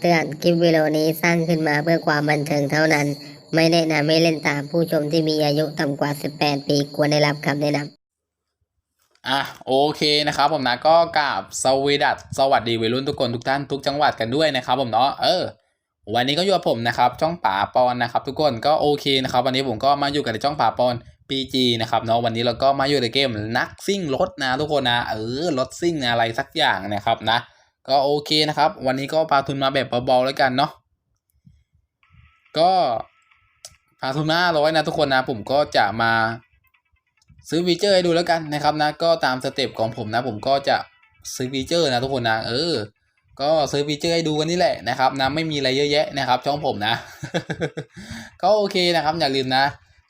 คำเตือน คลิปวิดีโอนี้สร้างขึ้นมาเพื่อความบันเทิงเท่านั้น ไม่แนะนำให้เล่นตามผู้ชมที่มีอายุต่ำกว่า 18 ปีควรได้รับคำแนะนำอะโอเคนะครับผมนะก็กราบสวีดัสสวัสดีวัยรุ่นทุกคนทุกท่านทุกจังหวัดกันด้วยนะครับผมเนาะเออ วันนี้ก็อยู่กับผมนะครับช่องป่าปอนนะครับทุกคนก็โอเคนะครับวันนี้ผมก็มาอยู่กับในช่องป่าปอน PG นะครับเนาะวันนี้เราก็มาอยู่ในเกมนักซิ่งรถนะทุกคนนะเออรถซิ่งอะไรสักอย่างนะครับนะ ก็โอเคนะครับ วันนี้ก็พาทุนมาแบบเบาๆแล้วกันเนาะก็พาทุนมาร้อยนะทุกคนนะ ผมก็จะมาซื้อฟีเจอร์ให้ดูแล้วกันนะครับนะ ก็ตามสเต็ปของผมนะ ผมก็จะซื้อฟีเจอร์นะทุกคนนะเออ ก็ซื้อฟีเจอร์ให้ดูกันนี่แหละนะครับนะไม่มีอะไรเยอะแยะนะครับ ช่องผมนะ ก็โอเคนะครับ อย่าลืมนะ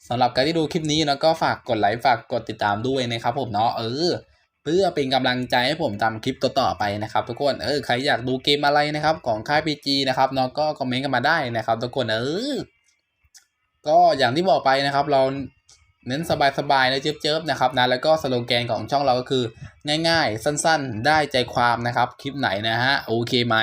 สำหรับการที่ดูคลิปนี้นะก็ฝากกดไลค์ฝากกดติดตามด้วยนะครับผมเนาะเออ เพื่อเป็นกำลังใจให้ผมทำคลิปต่อๆไปนะครับ ทุกคนเออใครอยากดูเกมอะไรนะครับ ของค่าย PG นะครับเนาะก็คอมเมนต์กันมาได้นะครับ ทุกคนเออก็อย่างที่บอกไปนะครับ เราเน้นสบายๆนะเจิบๆนะครับนะแล้วก็สโลแกนของช่องเราก็คือง่ายๆ สั้นๆ ได้ใจความนะครับ คลิปไหนนะฮะโอเคไหม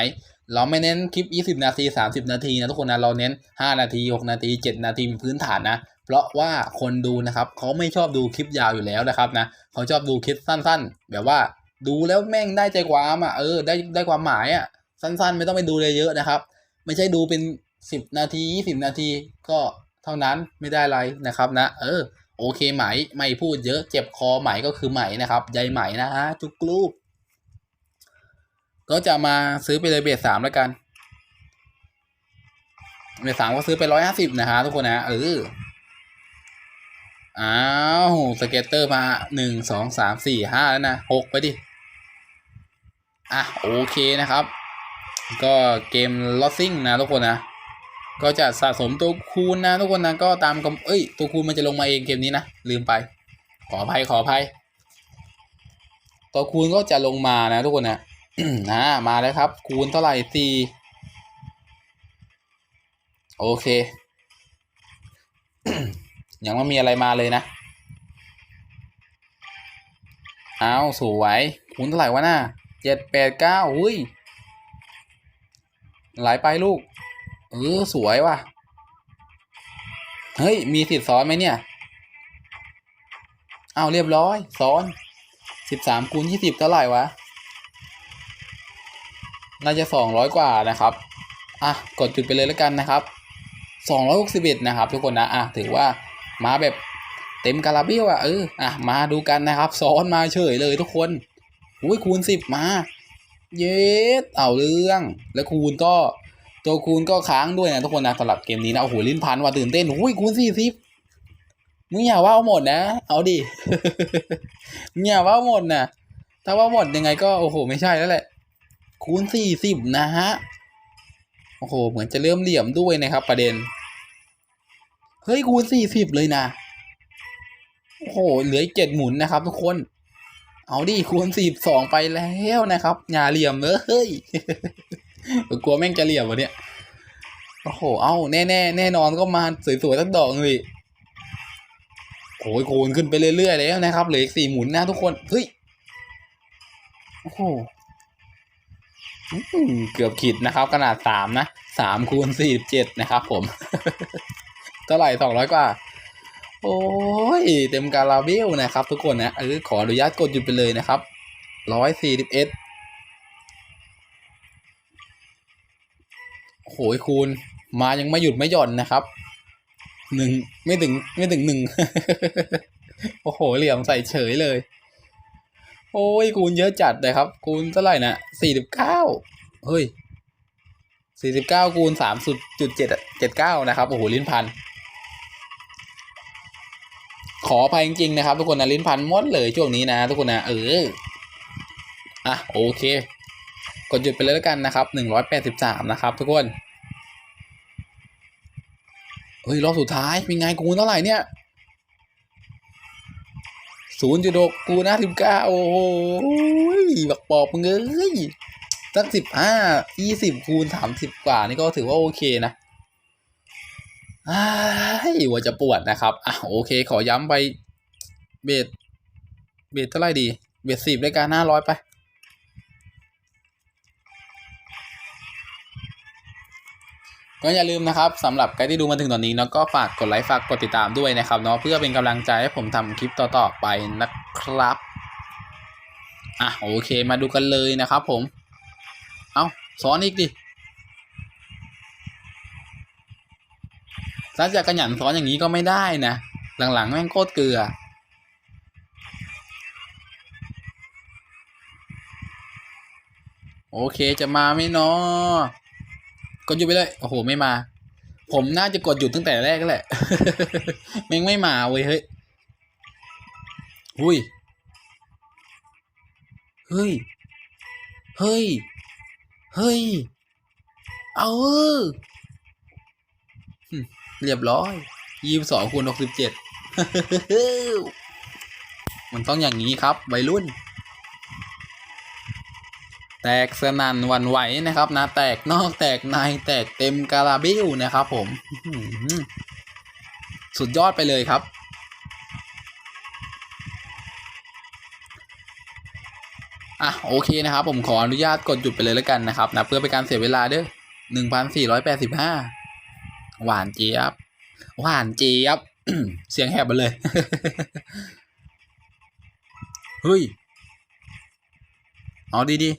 เราไม่เน้นคลิป 20 นาที 30 นาทีนะทุกคนนะเราเน้น 5 นาที 6 นาที 7 นาทีเป็นพื้นฐานนะ เพราะว่าคนดูนะครับเขาไม่ชอบดูคลิปยาวอยู่แล้วนะครับนะเขาชอบดูคลิปสั้นๆ แบบว่าดูแล้วแม่งได้ใจความอะเออได้ได้ความหมายอะสั้นๆ ไม่ต้องไปดูเลยเยอะนะครับ ไม่ใช่ดูเป็น 10 นาที 20 นาทีก็เท่านั้นไม่ได้อะไรนะครับนะ เออโอเคไหมไม่พูดเยอะเจ็บคอไหมก็คือไหมนะครับใยไหมนะฮะจุกลูกก็จะมาซื้อไปเลยเบสสามแล้วกันเบสสามก็ซื้อไปร้อยห้าสิบนะฮะทุกคนนะเออ อ้าวสเก็ตเตอร์มาหนึ่งสองสามสี่ห้าแล้วนะหกไปดิ อะ โอเคนะครับ ก็เกมลอสซิ่งนะทุกคนนะ ก็จะสะสมตัวคูณนะทุกคนนะ ก็ตามกำเอ้ย ตัวคูณมันจะลงมาเองเกมนี้นะ ลืมไป ขออภัยขออภัย ตัวคูณก็จะลงมานะทุกคนนะนะมาแล้วครับ คูณเท่าไหร่สี่โอเค ยังไม่มีอะไรมาเลยนะ เอาสวยคูณเท่าไหร่วะน่ะเจ็ดแปดเก้าอุ้ย ไหลไปลูก เออ สวยว่ะ เฮ้ย มีสิทธิ์ซ้อนไหมเนี่ย เอาเรียบร้อย ซ้อนสิบสามคูณยี่สิบเท่าไหร่วะ น่าจะสองร้อยกว่านะครับ อะ กดจุดไปเลยแล้วกันนะครับสองร้อยหกสิบเอ็ดนะครับ ทุกคนนะ อะ ถือว่า มาแบบเต็มคาราเบลอะเอออะมาดูกันนะครับ ซ้อนมาเฉยเลยทุกคนอุ้ยคูณสิบมา เย็ดเอาเรื่อง แล้วคูณก็ตัวคูณก็ค้างด้วยนะทุกคนนะสำหรับเกมนี้นะโอ้โหลิ้นพันว่าตื่นเต้นอุ้ยคูณสี่สิบมึงอย่าว่าหมดนะ เอาดิมึงอย่าว่าหมดนะถ้าว่าหมดยังไงก็โอ้โห ไม่ใช่แล้วแหละ คูณสี่สิบนะฮะโอ้โห เหมือนจะเริ่มเหลี่ยมด้วยนะครับ ประเด็น เฮ้ย คูณสี่สิบเลยนะ โอ้โห เหลือเจ็ดหมุนนะครับทุกคน เอาดิ คูณสี่สองไปแล้วนะครับอย่าเหลี่ยมเลยเฮ้ยกลัวแม่งจะเหลี่ยมวะเนี่ย โอ้โห เอ้าแน่แน่แน่นอนก็มาสวยๆสักดอกหนึงดิโอ้ยคูณขึ้นไปเรื่อยๆแล้วนะครับ เหลืออีกสี่หมุนนะทุกคน เฮ้ย โอ้โหเกือบขีดนะครับ ขนาดสามนะสามคูณสี่สิบเจ็ดนะครับผม เท่าไหร่สองร้อยกว่า โอ้ย เต็มการาเบลนะครับ ทุกคนนะเออขออนุญาตกดหยุดไปเลยนะครับร้อยสี่สิบเอ็ดโอ้ยคูณ มายังไม่หยุดไม่หย่อนนะครับหนึ่งไม่ถึงไม่ถึงหนึ่งโอ้โห เหลี่ยมใส่เฉยเลย โอ้ยคูณเยอะจัดเลยครับ คูณเท่าไหร่นะสี่สิบเก้าเฮ้ยสี่สิบเก้าคูณสามจุดเจ็ดเจ็ดเก้านะครับ โอ้โห ลิ้นพัน ขออภัยจริงๆนะครับ ทุกคนนะลิ้นพันมดเลยช่วงนี้นะ ทุกคนนะเอออะโอเคกดหยุดไปเลยแล้วกันนะครับหนึ่งร้อยแปดสิบสามนะครับ ทุกคนเฮ้ยรอบสุดท้ายเป็นไงคูเท่าไหร่เนี่ยศูนย์จุดหกกูนะสิบเก้าโอ้โหบักปอบมึงเอ้ยสักสิบห้ายี่สิบคูณสามสิบกว่านี่ก็ถือว่าโอเคนะ ว่าจะปวดนะครับ อะโอเค ขอย้ำไป เบสเบสเท่าไหร่ดี เบสสิบรายการห้าร้อยไป ก็อย่าลืมนะครับสำหรับใครที่ดูมาถึงตอนนี้เนาะก็ฝากกดไลค์ฝากกดติดตามด้วยนะครับเนาะเพื่อเป็นกำลังใจให้ผมทำคลิปต่อๆไปนะครับอะโอเคมาดูกันเลยนะครับผม เอาซ้อนอีกดิ ถ้าจะกระหยันซ้อนอย่างนี้ก็ไม่ได้นะ หลังๆแม่งโคตรเกลือ โอเคจะมาไหมเนาะกดหยุดไปเลย โอ้โห ไม่มา ผมน่าจะกดหยุดตั้งแต่แรกแล้วแหละแม่งไม่มาเว้ยเฮ้ยหุยเฮ้ย เฮ้ย เฮ้ย เอาเออ เรียบร้อยยี่สิบสองคูณหกสิบเจ็ดมันต้องอย่างนี้ครับวัยรุ่น แตกสนั่นวันไหวนะครับนะ แตกนอกแตกในแตกเต็มกาลาบิลนะครับผมสุดยอดไปเลยครับ อะโอเคนะครับ ผมขออนุญาตกดหยุดไปเลยแล้วกันนะครับนะเพื่อเป็นการเสียเวลาเด้อหนึ่งพันสี่ร้อยแปดสิบห้า หวานเจี๊ยบ หวานเจี๊ยบ เสียงแหบไปเลย เฮ้ย เอาดี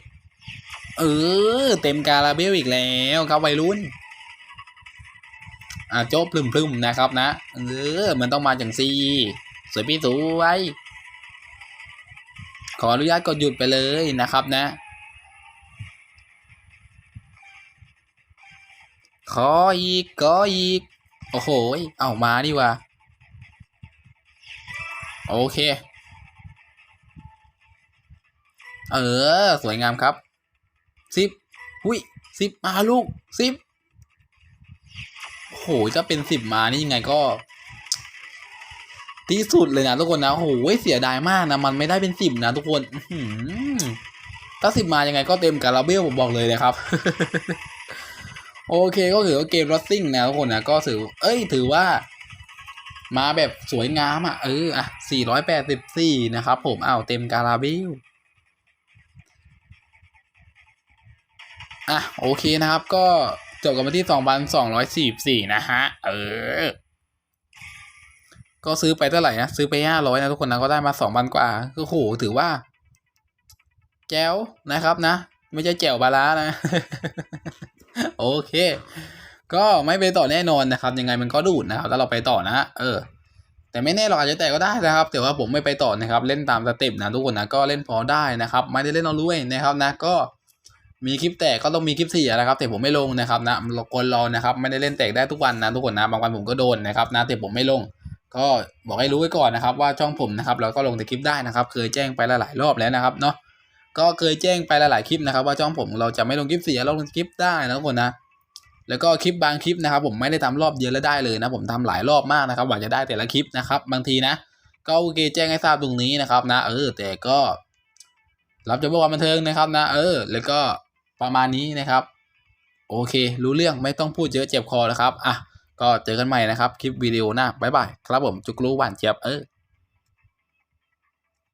ๆเออ เต็มการาเบลอีกแล้วครับวัยรุ่น อะโจ๊บพลึมๆนะครับนะ เออ มันต้องมาอย่างซีสวยพี่สวยขออนุญาตกดหยุดไปเลยนะครับนะ ขออีกขออีก โอ้โห เอามาดีว่า โอเค เออ สวยงามครับสิบหุยสิบมาลูกสิบโอ้โหจะเป็นสิบมานี่ยังไงก็ที่สุดเลยนะทุกคนนะโอ้โหเสียดายมากนะ มันไม่ได้เป็นสิบนะทุกคนถ้าสิบมายังไงก็เต็มการาเบลผมบอกเลยนะครับ โอเคก็ถือว่าเกมรอสซิ่งนะทุกคนนะก็ถือ เอ้ยถือว่า มาแบบสวยงามอะเอออะสี่ร้อยแปดสิบสี่นะครับผมอ้าวเต็มการาเบลอะโอเคนะครับก็จบกันมาที่สองพันสองร้อยสี่สี่นะฮะ เออ ก็ซื้อไปเท่าไหร่นะ ซื้อไปห้าร้อยนะทุกคนนะ ก็ได้มาสองพันกว่าก็โหถือว่า แจ๋วนะครับนะ ไม่ใช่แจ๋วบาลานะ โอเค ก็ไม่ไปต่อแน่นอนนะครับ ยังไงมันก็ดูดนะครับถ้าเราไปต่อนะ เออ แต่ไม่แน่หรอกอาจจะแตกก็ได้นะครับ แต่ว่าผมไม่ไปต่อนะครับ เล่นตามสเต็ปนะทุกคนนะ ก็เล่นพอได้นะครับ ไม่ได้เล่นเอาลุ้ยนะครับนะ ก็มีคลิปแตกก็ต้องมีคลิปเสียนะครับ แต่ผมไม่ลงนะครับนะคนรอนะครับ ไม่ได้เล่นแตกได้ทุกวันนะทุกคนนะ บางวันผมก็โดนนะครับนะ แต่ผมไม่ลง ก็บอกให้รู้ไว้ก่อนนะครับ ว่าช่องผมนะครับเราก็ลงแต่คลิปได้นะครับ เคยแจ้งไปหลายรอบแล้วนะครับเนาะ ก็เคยแจ้งไปหลายๆคลิปนะครับ ว่าช่องผมเราจะไม่ลงคลิปเสียลงคลิปได้นะทุกคนนะแล้วก็คลิปบางคลิปนะครับ ผมไม่ได้ทำรอบเดียวแล้วได้เลยนะผมทำหลายรอบมากนะครับกว่าจะได้แต่ละคลิปนะครับบางทีนะ ก็โอเคแจ้งให้ทราบตรงนี้นะครับนะ เออ แต่ก็รับจะบอกว่าบันเทิงนะครับนะ เออ แล้วก็ประมาณนี้นะครับ โอเค รู้เรื่องไม่ต้องพูดเยอะเจ็บคอแล้วครับอะก็เจอกันใหม่นะครับ คลิปวิดีโอหน้าบ๊ายบายครับผมจุกรู้หวานเจี๊ยบเออ